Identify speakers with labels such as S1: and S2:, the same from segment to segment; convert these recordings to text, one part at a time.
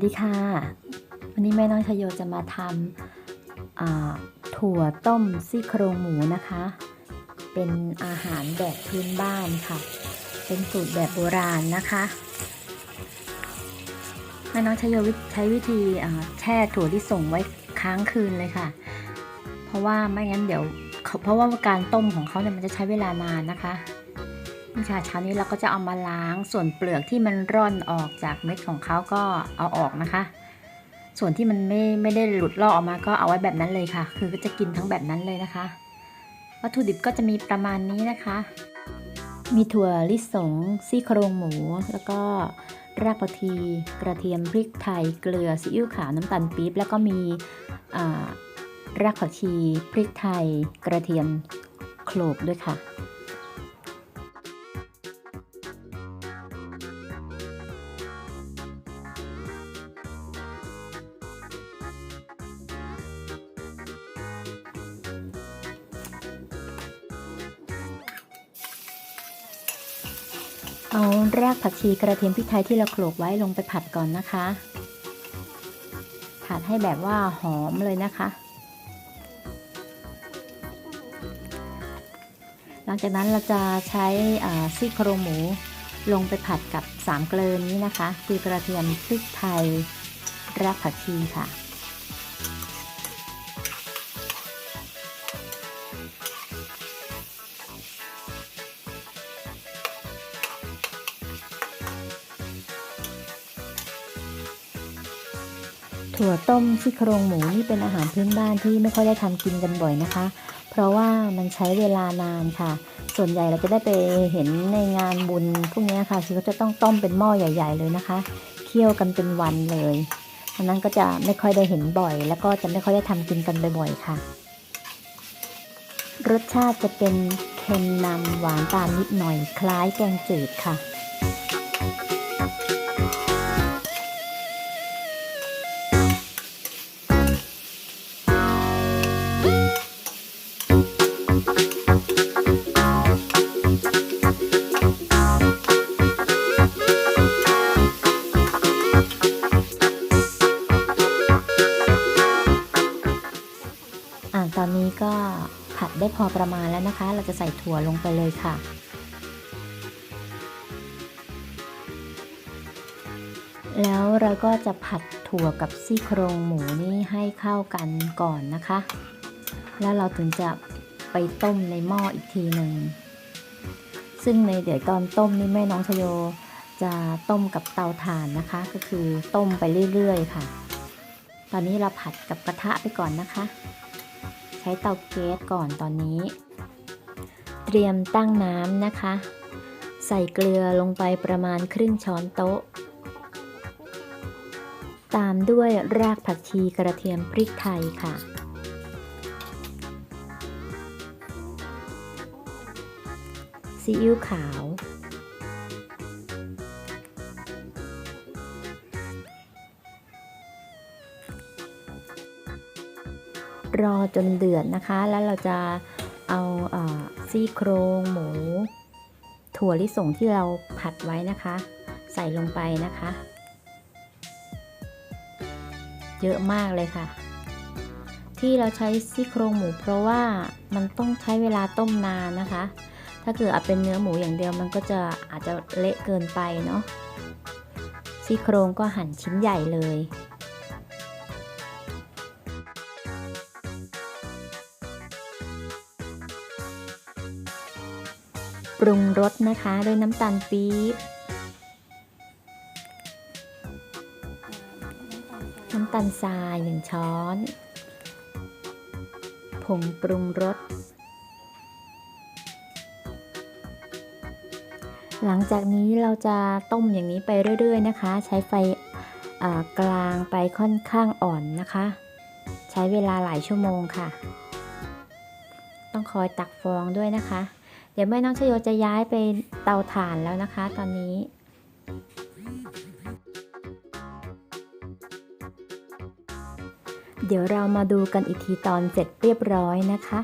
S1: วัสดีค่ะ วันนี้แม่น้องชโยจะมาทำถั่วต้มซี่โครงหมูนะคะ เป็นอาหารแบบพื้นบ้านค่ะ เป็นสูตรแบบโบราณนะคะแม่น้องชโยใช้วิธีแช่ถั่วที่ส่งไว้ค้างคืนเลยค่ะ เพราะว่าไม่งั้นเดี๋ยว เพราะว่าการต้มของเขาเนี่ยมันจะใช้เวลานานนะคะ นี่ค่ะเช้านี้เราก็จะเอามาล้างส่วนเปลือกที่มันร่อนออกจากเม็ดของเขาก็เอาออกนะคะ ส่วนที่มันไม่ไม่ได้หลุดลอกออกมาก็เอาไว้แบบนั้นเลยค่ะ คือก็จะกินทั้งแบบนั้นเลยนะคะ วัตถุดิบก็จะมีประมาณนี้นะคะ มีถั่วลิสงซี่โครงหมู แล้วก็รากผักชีกระเทียมพริกไทยเกลือซีอิ๊วขาวน้ำตาลปี๊บแล้วก็มีรากผักชีพริกไทย กระเทียมโขลกด้วยค่ะ เอารากผักชีกระเทียมพริกไทยที่เราโขลกไว้ลงไปผัดก่อนนะคะ ผัดให้แบบว่าหอมเลยนะคะ หลังจากนั้นเราจะใช้ซี่โครงหมูลงไปผัดกับสามเกลือนี้นะคะ คือกระเทียมพริกไทยรากผักชีค่ะ ถั่วต้มซี่โครงหมูนี่เป็นอาหารพื้นบ้านที่ไม่ค่อยได้ทำกินกันบ่อยนะคะ เพราะว่ามันใช้เวลานานค่ะ ส่วนใหญ่เราจะได้ไปเห็นในงานบุญพวกนี้ค่ะคือเขาจะต้องต้มเป็นหม้อใหญ่ ๆ เลยนะคะ เคี่ยวกันเป็นวันเลยอันนั้นก็จะไม่ค่อยได้เห็นบ่อย แล้วก็จะไม่ค่อยได้ทำกินกันบ่อยๆค่ะ รสชาติจะเป็นเค็มนำหวานตามนิดหน่อยคล้ายแกงจืดค่ะ ก็ผัดได้พอประมาณแล้วนะคะ เราจะใส่ถั่วลงไปเลยค่ะ แล้วเราก็จะผัดถั่วกับซี่โครงหมูนี่ให้เข้ากันก่อนนะคะ แล้วเราถึงจะไปต้มในหม้ออีกทีหนึ่ง ซึ่งในเดี๋ยวตอนต้มนี่แม่น้องชโยจะต้มกับเตาถ่านนะคะ ก็คือต้มไปเรื่อยๆค่ะ ตอนนี้เราผัดกับกระทะไปก่อนนะคะ ใช้เตาแก๊สก่อนตอนนี้ เตรียมตั้งน้ำนะคะ ใส่เกลือลงไปประมาณครึ่งช้อนโต๊ะ ตามด้วยรากผักชีกระเทียมพริกไทยค่ะซีอิ๊วขาว รอจนเดือดนะคะ แล้วเราจะเอาเอ่อซี่โครงหมู ถั่วลิสงที่เราผัดไว้นะคะ ใส่ลงไปนะคะ เยอะมากเลยค่ะ ที่เราใช้ซี่โครงหมู เพราะว่ามันต้องใช้เวลาต้มนานนะคะ ถ้าเกิดเอาเป็นเนื้อหมูอย่างเดียวมันก็จะอาจจะเละเกินไปเนาะซี่โครงก็หั่นชิ้นใหญ่เลย ปรุงรสนะคะด้วยน้ำตาลปี๊บน้ำตาลทรายหนึ่งช้อน ผงปรุงรส หลังจากนี้เราจะต้มอย่างนี้ไปเรื่อย ๆ นะคะ ใช้ไฟกลางไปค่อนข้างอ่อนนะคะ ใช้เวลาหลายชั่วโมงค่ะ ต้องคอยตักฟองด้วยนะคะ เดี๋ยวแม่น้องชโยจะย้ายไปเตาถ่านแล้วนะคะ ตอนนี้เดี๋ยวเรามาดูกันอีกทีตอนเสร็จเรียบร้อยนะคะ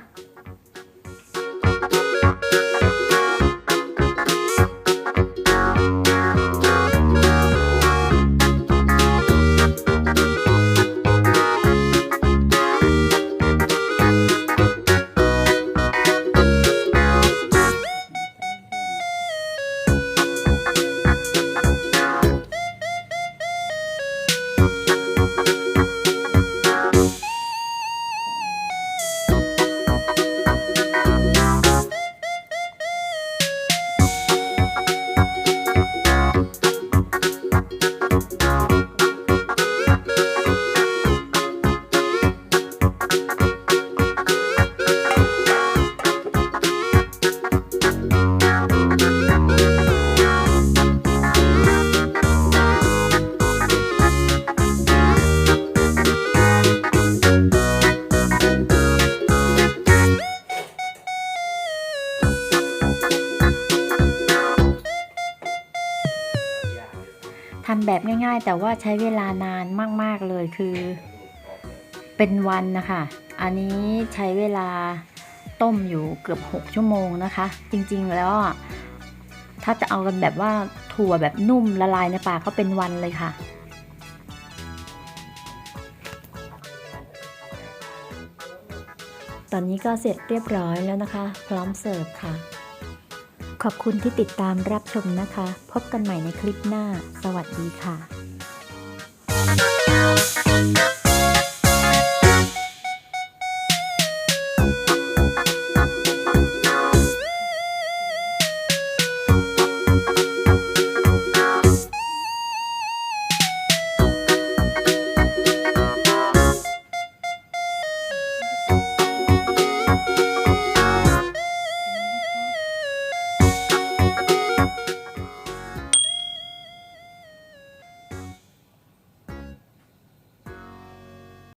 S1: ทำแบบง่ายๆ แต่ว่าใช้เวลานานมากๆเลยคือ เป็นวันนะคะ อันนี้ใช้เวลาต้มอยู่เกือบ 6 ชั่วโมงนะคะ จริงๆแล้วถ้าจะเอากันแบบว่าถั่วแบบนุ่มละลายในปากก็เป็นวันเลยค่ะตอนนี้ก็เสร็จเรียบร้อยแล้วนะคะ พร้อมเสิร์ฟค่ะ ขอบคุณที่ติดตามรับชมนะคะ พบกันใหม่ในคลิปหน้า สวัสดีค่ะ